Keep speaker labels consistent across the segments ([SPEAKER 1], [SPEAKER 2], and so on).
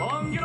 [SPEAKER 1] 먼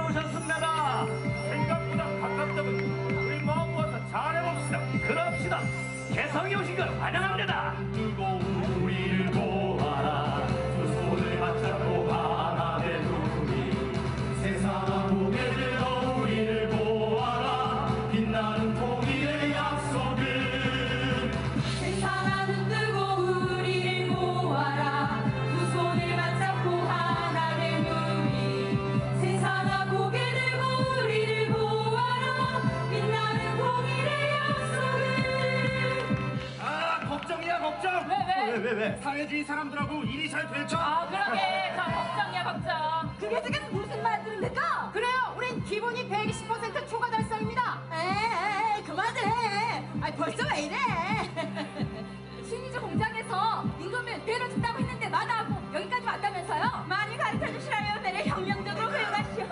[SPEAKER 2] 벌써 왜 이래
[SPEAKER 3] 신이주 공장에서 임금을 배로 준다고 했는데 마다하고 여기까지 왔다면서요?
[SPEAKER 2] 많이 가르쳐주시라요 매력 혁명적으로 훌륭하시오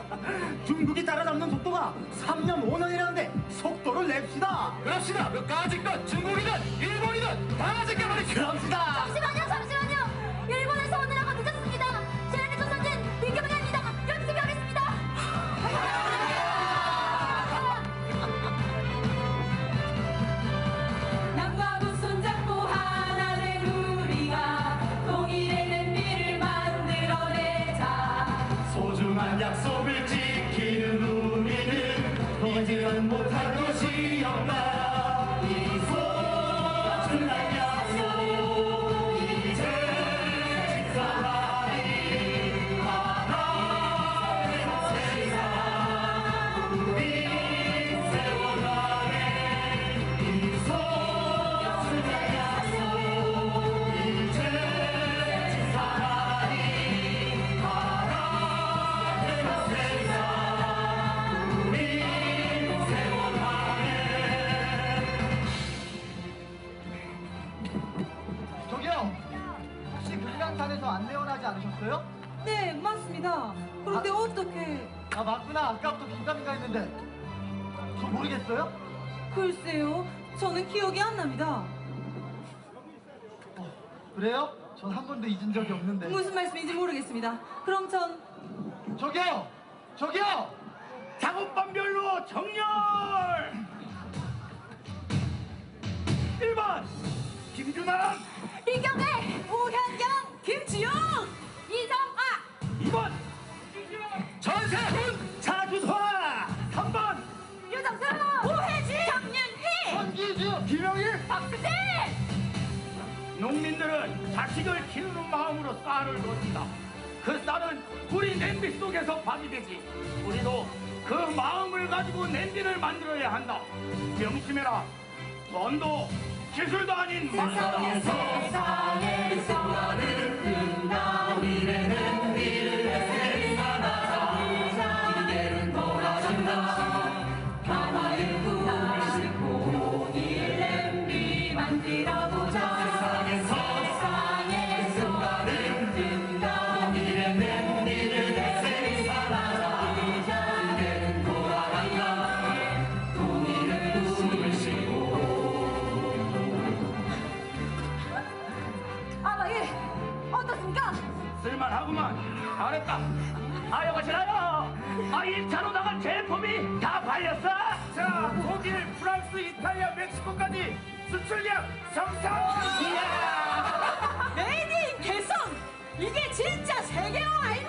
[SPEAKER 4] 중국이 따라잡는 속도가 3년 5년이라는데 속도를 냅시다.
[SPEAKER 1] 그럽시다. 몇 가지껏 중국이든 일본이든 다 지켜버리자.
[SPEAKER 4] 그럽시다. 그래요? 전 한 번도 잊은 적이 없는데.
[SPEAKER 5] 무슨 말씀인지 모르겠습니다. 그럼 전...
[SPEAKER 4] 저기요. 저기요.
[SPEAKER 1] 작업반별로 정렬! 1번! 김준환!
[SPEAKER 2] 이경래 우현경! 김지용!
[SPEAKER 3] 이정아!
[SPEAKER 1] 2번! 전세훈! 차주화 3번!
[SPEAKER 2] 유정수! 오혜지 정윤희!
[SPEAKER 4] 전기주! 김영일.
[SPEAKER 2] 박수진
[SPEAKER 1] 농민들은 자식을 키우는 마음으로 쌀을 넣습니다. 그 쌀은 우리 냄비 속에서 밥이 되지 우리도 그 마음을 가지고 냄비를 만들어야 한다. 명심해라. 돈도 기술도 아닌 세상에 세상에 생각을 든다 우리의 이다 팔렸어? 자 독일 프랑스 이탈리아 멕시코까지 수출량 성사 이야!
[SPEAKER 2] 메이드 인 개성! 이게 진짜 세계화 아닙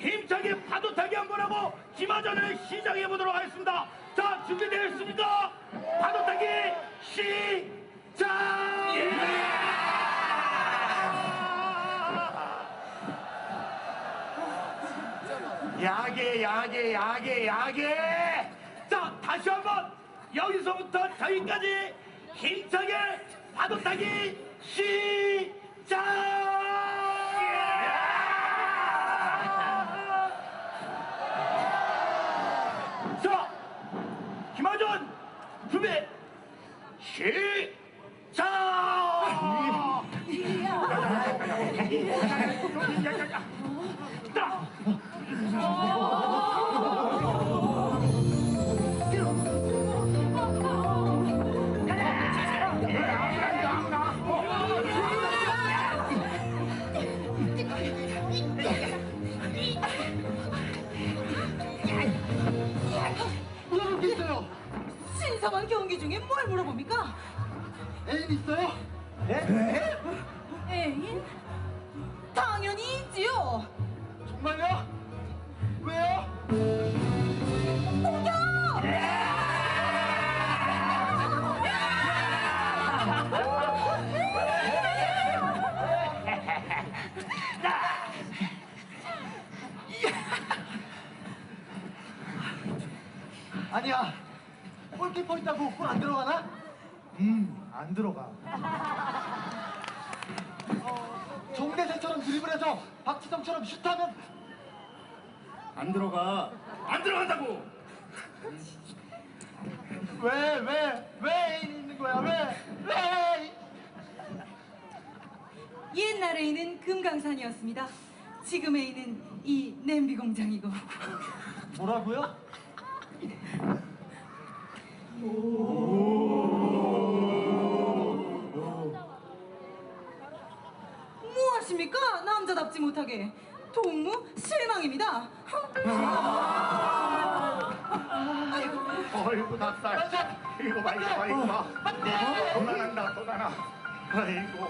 [SPEAKER 4] 힘차게 파도 타기 한번 하고 기마전을 시작해 보도록 하겠습니다. 자 준비되었습니까? 파도 타기 시작! 야게 야게 야게 야게 자 다시 한번 여기서부터 저기까지 힘차게 파도 타기 시작 준비 시작
[SPEAKER 2] 중에 뭘 물어봅니까?
[SPEAKER 5] 애인 있어요?
[SPEAKER 2] 애인? 당연히 있지요.
[SPEAKER 5] 정말요? 안 들어가. 어, 정대세처럼 드리블해서 박지성처럼 슛하면
[SPEAKER 4] 안 들어가 안 들어간다고
[SPEAKER 5] 왜, 왜, 왜 애인 있는 거야? 왜, 왜?
[SPEAKER 2] 옛날 애인은 금강산이었습니다. 지금 애인은 이 냄비 공장이고.
[SPEAKER 5] 뭐라고요?
[SPEAKER 2] 무 남자답지 못하게. 동무 실망입니다.
[SPEAKER 4] 어이구 닭살 이거 봐 이거 봐 이거 봐 도난한다 도난아 아이고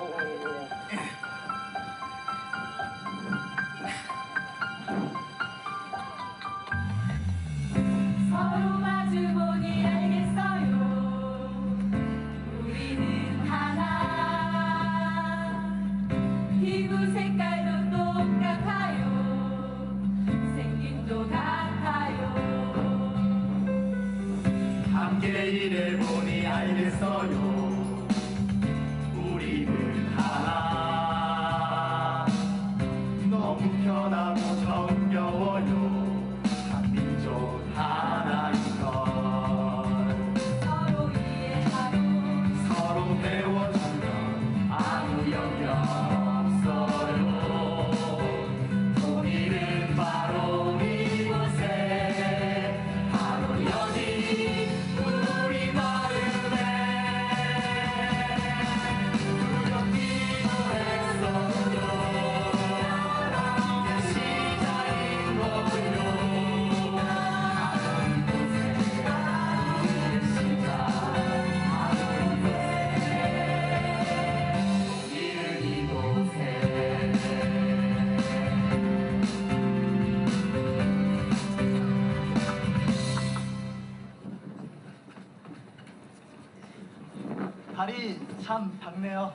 [SPEAKER 5] 참 밝네요.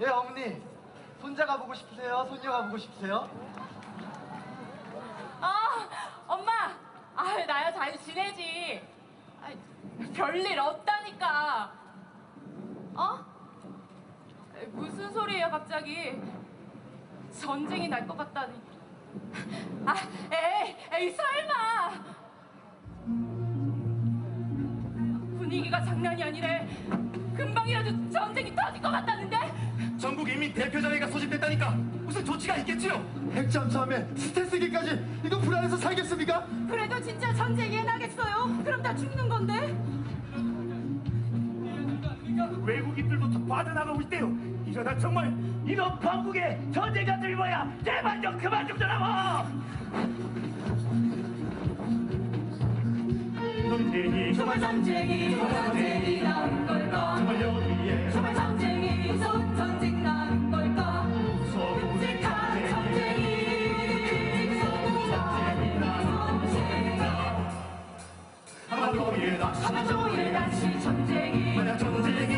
[SPEAKER 5] 예, 어머니. 손자가 보고 싶으세요? 손녀가 보고 싶으세요?
[SPEAKER 1] 아, 엄마. 아, 나야 잘 지내지. 아, 별일 없다니까. 어? 에, 무슨 소리예요, 갑자기? 전쟁이 날 것 같다니. 아, 에이, 에이, 설마. 분위기가 장난이 아니래. 금방이라도 전쟁이 터질 것 같다는데?
[SPEAKER 4] 전국 이민 대표자회가 소집됐다니까 무슨 조치가 있겠지요?
[SPEAKER 5] 핵잠수함에 스텔스기까지 이거 불안해서 살겠습니까?
[SPEAKER 2] 그래도 진짜 전쟁이 나겠어요? 그럼 다 죽는 건데?
[SPEAKER 4] 외국인들도 빠져나가고 있대요 이 이러다 정말 이런 방국에 전쟁자 들 뭐야 제발 좀 그만 좀 전하고 전쟁이
[SPEAKER 1] 정말 전쟁이 전쟁이 나는 걸까
[SPEAKER 4] 정말 여기에
[SPEAKER 1] 정말 전쟁이 전쟁 나는 걸까 종일 다시 전쟁이
[SPEAKER 4] 만약 전쟁이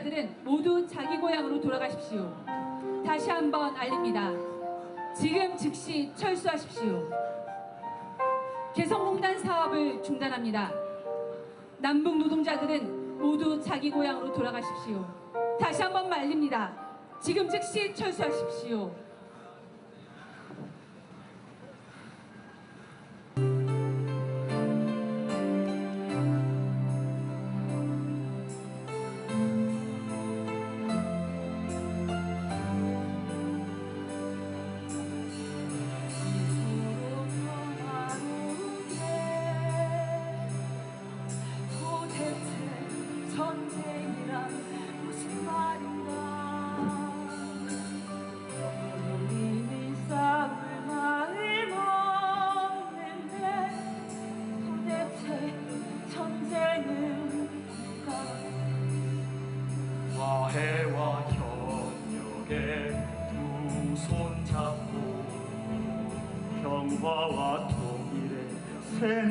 [SPEAKER 2] 자들은 모두 자기 고향으로 돌아가십시오. 다시 한번 알립니다. 지금 즉시 철수하십시오. 개성공단 사업을 중단합니다. 남북 노동자들은 모두 자기 고향으로 돌아가십시오. 다시 한번 말립니다. 지금 즉시 철수하십시오.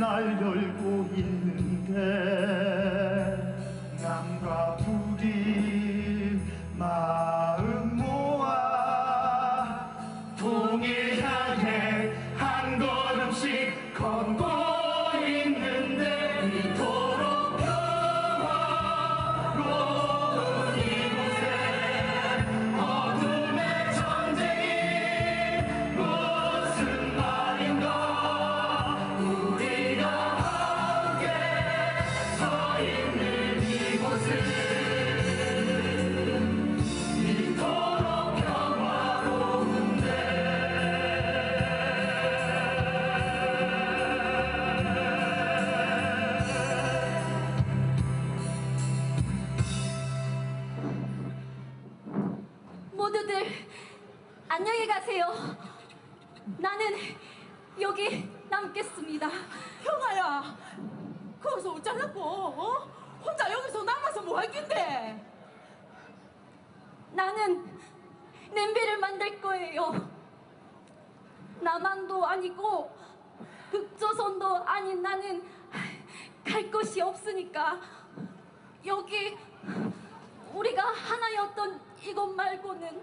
[SPEAKER 4] 새날
[SPEAKER 3] 나는 여기 남겠습니다.
[SPEAKER 1] 형아야 거기서 어쩌려고 어? 혼자 여기서 남아서 뭐 할 낀데
[SPEAKER 3] 나는 냄비를 만들 거예요. 남한도 아니고 북조선도 아닌 나는 갈 곳이 없으니까 여기 우리가 하나였던 이곳 말고는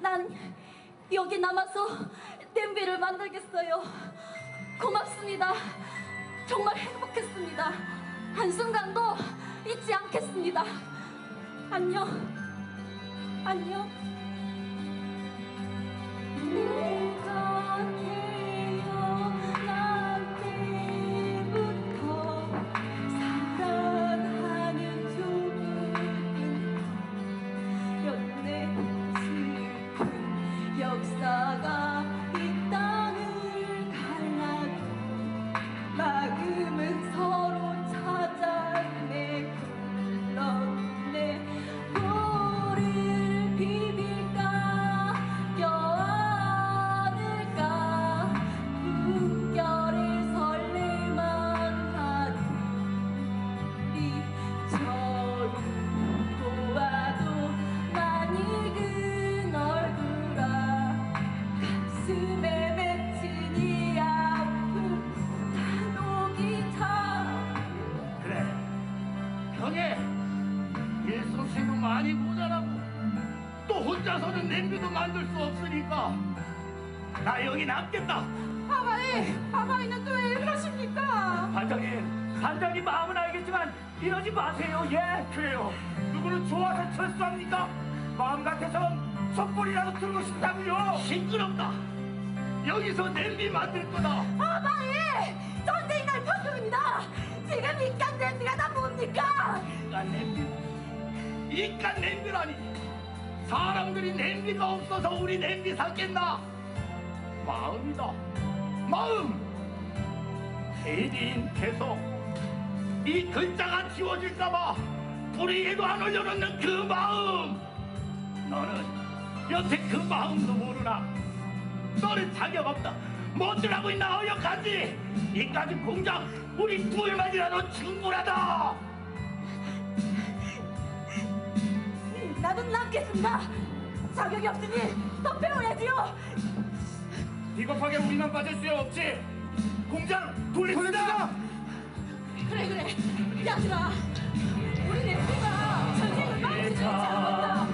[SPEAKER 3] 난 여기 남아서 냄비를 만들겠어요. 고맙습니다. 정말 행복했습니다. 한순간도 잊지 않겠습니다. 안녕. 안녕.
[SPEAKER 1] 나 여기 남겠다.
[SPEAKER 3] 아가이, 아가이는 또왜 이러십니까?
[SPEAKER 1] 반장님, 반장님 마음은 알겠지만 이러지 마세요. 예, 그래요. 누구는 좋아서 철수합니까? 마음 같아선 촛불이라도 들고 싶다고요. 시끄럽다. 여기서 냄비 만들 거다.
[SPEAKER 3] 아가이, 전쟁이 날 판정입니다. 지금 이깟 냄비가 다 뭡니까?
[SPEAKER 1] 인간 냄비? 인간 냄비라니. 사람들이 냄비가 없어서 우리 냄비 샀겠나? 마음이다. 마음. 계속 이 글자가 지워질까봐 뿌리에도 안 올려놓는 그 마음. 너는 여태 그 마음도 모르나? 너는 자격 없다. 뭐들 하고 있나 어역하지? 이까지 공장 우리 둘만이라도 충분하다.
[SPEAKER 3] 나도 남겠습니다. 자격이 없으니 더 배워야지요.
[SPEAKER 1] 비겁하게 우리만 빠질 수 없지. 공장 돌립시다.
[SPEAKER 3] 그래 그래, 야들아, 우리 냄비가 전쟁을 막지 잘한다.